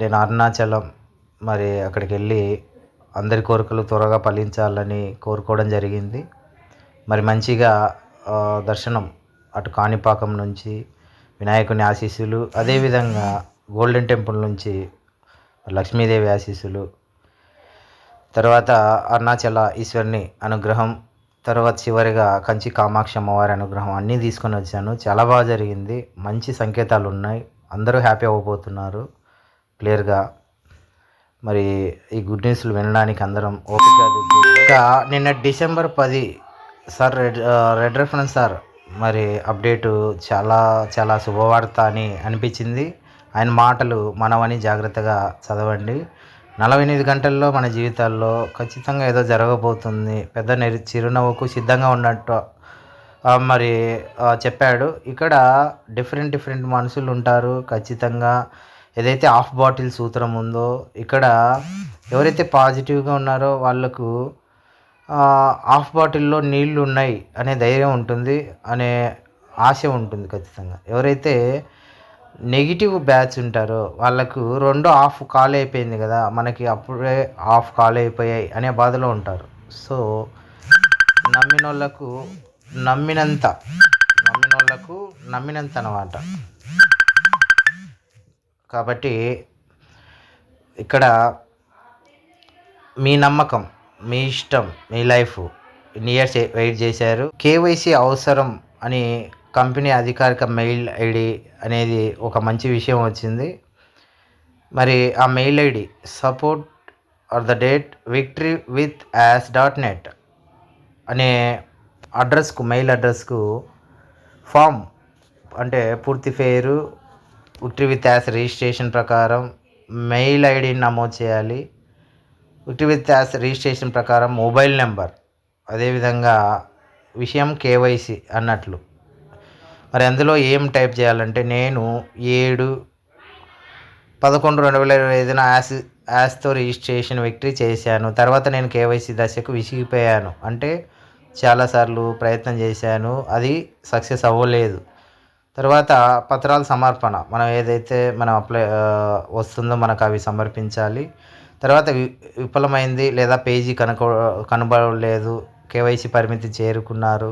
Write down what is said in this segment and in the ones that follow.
నేను అరుణాచలం మరి అక్కడికి వెళ్ళి అందరి కోరికలు త్వరగా ఫలించాలని కోరుకోవడం జరిగింది. మరి మంచిగా దర్శనం అటు కాణిపాకం నుంచి వినాయకుని ఆశీస్సులు అదేవిధంగా గోల్డెన్ టెంపుల్ నుంచి లక్ష్మీదేవి ఆశీస్సులు తర్వాత అరుణాచల ఈశ్వరుని అనుగ్రహం తర్వాత చివరిగా కంచి కామాక్షి అమ్మవారి అనుగ్రహం అన్నీ తీసుకొని వచ్చాను. చాలా బాగా జరిగింది. మంచి సంకేతాలు ఉన్నాయి. అందరూ హ్యాపీ అవ్వబోతున్నారు. క్లియర్గా. మరి ఈ గుడ్ న్యూస్లు వినడానికి అందరం ఓపిక ఇంకా నిన్న డిసెంబర్ పది sir red red reference sir మరి అప్డేటు చాలా చాలా శుభవార్త అని అనిపించింది. ఆయన మాటలు మనవని జాగ్రత్తగా చదవండి. నలభై ఎనిమిది గంటల్లో మన జీవితాల్లో ఖచ్చితంగా ఏదో జరగబోతుంది. పెద్ద నిరు చిరునవ్వుకు సిద్ధంగా ఉన్నట్టు మరి చెప్పాడు. ఇక్కడ డిఫరెంట్ డిఫరెంట్ మనుషులు ఉంటారు ఖచ్చితంగా. ఏదైతే హాఫ్ బాటిల్ సూత్రం ఉందో ఇక్కడ ఎవరైతే పాజిటివ్గా ఉన్నారో వాళ్ళకు హాఫ్ బాటిల్లో నీళ్ళు ఉన్నాయి అనే ధైర్యం ఉంటుంది అనే ఆశ ఉంటుంది ఖచ్చితంగా. ఎవరైతే నెగిటివ్ బ్యాచ్ ఉంటారో వాళ్ళకు రెండు హాఫ్ ఖాళీ అయిపోయింది కదా మనకి అప్పుడే హాఫ్ ఖాళీ అయిపోయాయి అనే బాధలో ఉంటారు. సో నమ్మిన వాళ్ళకు నమ్మినంత నమ్మిన వాళ్ళకు నమ్మినంత అనమాట కాబట్టి ఇక్కడ మీ నమ్మకం మీ ఇష్టం మీ లైఫ్ ఇన్ని ఇయర్స్ వెయిట్ చేశారు. కేవైసీ అవసరం అని కంపెనీ అధికారిక మెయిల్ ఐడి అనేది ఒక మంచి విషయం వచ్చింది. మరి ఆ mail ID support at the rate victory with us dot net అనే అడ్రస్కు మెయిల్ అడ్రస్కు ఫామ్ అంటే పూర్తి పేరు విక్టరీ విత్ యాస్ రిజిస్ట్రేషన్ ప్రకారం మెయిల్ ఐడిని నమోదు చేయాలి. విక్టరీ విత్ యాస్ రిజిస్ట్రేషన్ ప్రకారం మొబైల్ నెంబర్ అదేవిధంగా విషయం కేవైసీ అన్నట్లు. మరి అందులో ఏం టైప్ చేయాలంటే నేను ఏడు పదకొండు రెండు వేల ఇరవై ఐదున యాస్ యాస్తో రిజిస్ట్రేషన్ విక్టరీ చేశాను. తర్వాత నేను కేవైసీ దశకు విసిగిపోయాను. అంటే చాలాసార్లు ప్రయత్నం చేశాను. అది సక్సెస్ అవ్వలేదు. తర్వాత పత్రాల సమర్పణ. మనం ఏదైతే మనం అప్లై వస్తుందో మనకు అవి సమర్పించాలి. తర్వాత వి విఫలమైంది లేదా పేజీ కనుకో కనబడలేదు కేవైసీ పరిమితి చేరుకున్నారు.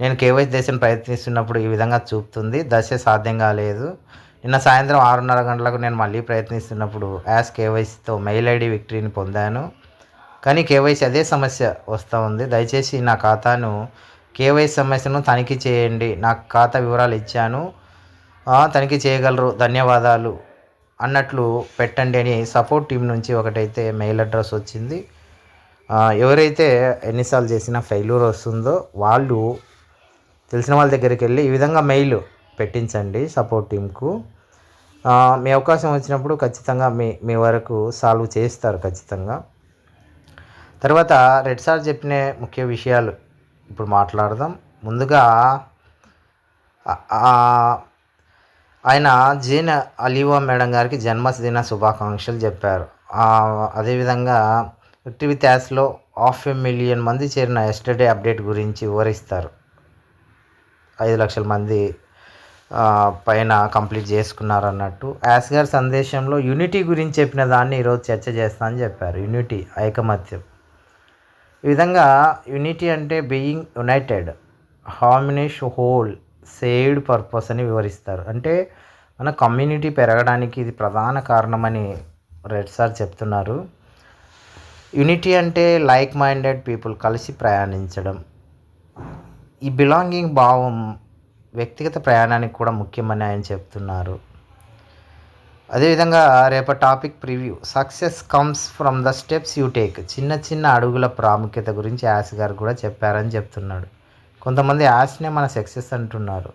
నేను కేవైసీ దశను ప్రయత్నిస్తున్నప్పుడు ఈ విధంగా చూపుతుంది. దశ సాధ్యం కాలేదు నిన్న సాయంత్రం ఆరున్నర గంటలకు నేను మళ్ళీ ప్రయత్నిస్తున్నప్పుడు యాస్ కేవైసీతో మెయిల్ ఐడి విక్టరీని పొందాను. కానీ కేవైసీ అదే సమస్య వస్తూ ఉంది. దయచేసి నా ఖాతాను కేవైసీ సమస్యను తనిఖీ చేయండి. నా ఖాతా వివరాలు ఇచ్చాను. తనిఖీ చేయగలరు. ధన్యవాదాలు అన్నట్లు పెట్టండి అని సపోర్ట్ టీం నుంచి ఒకటైతే మెయిల్ అడ్రస్ వచ్చింది. ఎవరైతే ఎన్నిసార్లు చేసినా ఫెయిల్యూర్ వస్తుందో వాళ్ళు తెలిసిన వాళ్ళ దగ్గరికి వెళ్ళి ఈ విధంగా మెయిల్ పెట్టించండి సపోర్ట్ టీంకు. మీ అవకాశం వచ్చినప్పుడు ఖచ్చితంగా మీ మీ వరకు సాల్వ్ చేస్తారు ఖచ్చితంగా. తర్వాత రెడ్ సార్ చెప్పిన ముఖ్య విషయాలు. ఇప్పుడు మాట్లాడదాం. ముందుగా ఆయన జీన్ అలీవా మేడం గారికి జన్మదిన శుభాకాంక్షలు చెప్పారు. అదేవిధంగా టీవీ థ్యాస్లో హాఫ్ ఎ మిలియన్ మంది చేరిన ఎస్టర్డే అప్డేట్ గురించి వివరిస్తారు. ఐదు లక్షల మంది పైన కంప్లీట్ చేసుకున్నారు అన్నట్టు యాస్ గారి సందేశంలో యూనిటీ గురించి చెప్పిన దాన్ని ఈరోజు చర్చ చేస్తా అని చెప్పారు. యూనిటీ ఐకమత్యం. ఈ విధంగా యూనిటీ అంటే బీయింగ్ యునైటెడ్ హామినిష్ హోల్ సేవ్డ్ పర్పస్ అని వివరిస్తారు. అంటే మన కమ్యూనిటీ పెరగడానికి ఇది ప్రధాన కారణమని రెడ్ సార్ చెప్తున్నారు. యూనిటీ అంటే లైక్ మైండెడ్ పీపుల్ కలిసి ప్రయాణించడం. ఈ బిలాంగింగ్ భావం వ్యక్తిగత ప్రయాణానికి కూడా ముఖ్యమని ఆయన చెప్తున్నారు. అదేవిధంగా రేపటి topic preview. Success comes from the steps you take. చిన్న చిన్న అడుగుల ప్రాముఖ్యత గురించి యాస్ గారు కూడా చెప్పారని చెప్తున్నాడు. కొంతమంది యాస్నే మన సక్సెస్ అంటున్నారు.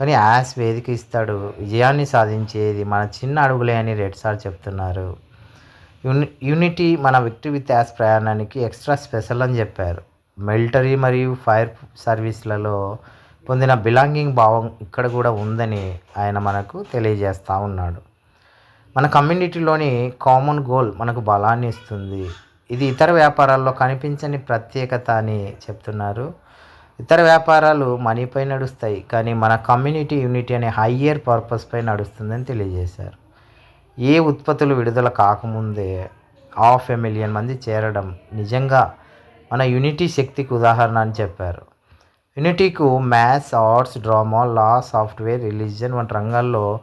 కానీ యాస్ వేదిక ఇస్తాడు. విజయాన్ని సాధించేది మన చిన్న అడుగులే అని రెడ్ సార్ చెప్తున్నారు. యూని యూనిటీ మన విక్టరీ విత్ యాస్ ప్రయాణానికి ఎక్స్ట్రా స్పెషల్ అని చెప్పారు. మిలిటరీ మరియు ఫైర్ సర్వీస్లలో పొందిన బిలాంగింగ్ భావం ఇక్కడ కూడా ఉందని ఆయన మనకు తెలియజేస్తూ ఉన్నాడు. మన కమ్యూనిటీలోని కామన్ గోల్ మనకు బలాన్ని ఇస్తుంది. ఇది ఇతర వ్యాపారాల్లో కనిపించని ప్రత్యేకత అని చెప్తున్నారు. ఇతర వ్యాపారాలు మనీపై నడుస్తాయి కానీ మన కమ్యూనిటీ యూనిటీ అనే హయ్యర్ పర్పస్పై నడుస్తుందని తెలియజేశారు. ఏ ఉత్పత్తులు విడుదల కాకముందే హాఫ్ ఎ మిలియన్ మంది చేరడం నిజంగా మన యూనిటీ శక్తికి ఉదాహరణ అని చెప్పారు. యూనిటీకు maths arts drama law software religion వంటి రంగాల్లో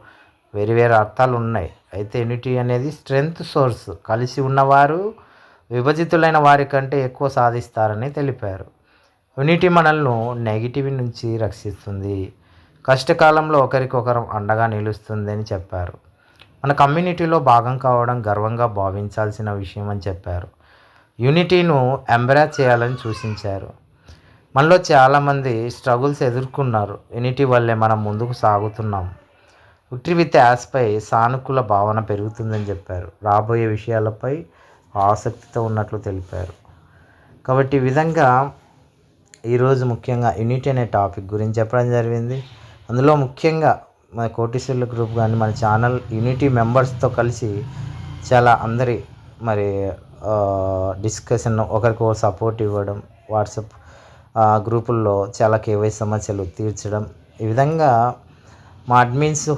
వేరు వేరు అర్థాలు ఉన్నాయి అయితే యూనిటీ అనేది స్ట్రెంగ్త్ సోర్స్. కలిసి ఉన్నవారు విభజితులైన వారి కంటే ఎక్కువ సాధిస్తారని తెలిపారు. యూనిటీ మనల్ని నెగిటివ్ నుంచి రక్షిస్తుంది. కష్టకాలంలో ఒకరికొకరం అండగా నిలుస్తుంది అని చెప్పారు. మన కమ్యూనిటీలో భాగం కావడం గర్వంగా భావించాల్సిన విషయం అని చెప్పారు. యూనిటీను ఎంబ్రాజ్ చేయాలని సూచించారు. మనలో చాలామంది స్ట్రగుల్స్ ఎదుర్కొన్నారు. యూనిటీ వల్లే మనం ముందుకు సాగుతున్నాం. విక్టరీ విత్ యాస్పై సానుకూల భావన పెరుగుతుందని చెప్పారు. రాబోయే విషయాలపై ఆసక్తితో ఉన్నట్లు తెలిపారు. కాబట్టి ఈ విధంగా ఈరోజు ముఖ్యంగా యూనిటీ అనే టాపిక్ గురించి చెప్పడం జరిగింది. అందులో ముఖ్యంగా మన కోటీశ్వర్ల గ్రూప్ కానీ మన ఛానల్ యూనిటీ మెంబర్స్తో కలిసి చాలా అందరి మరి డిస్కషన్ ఒకరికి సపోర్ట్ ఇవ్వడం వాట్సాప్ గ్రూపుల్లో చాలా కేవై సమస్యలు తీర్చడం ఈ విధంగా మా అడ్మిన్స్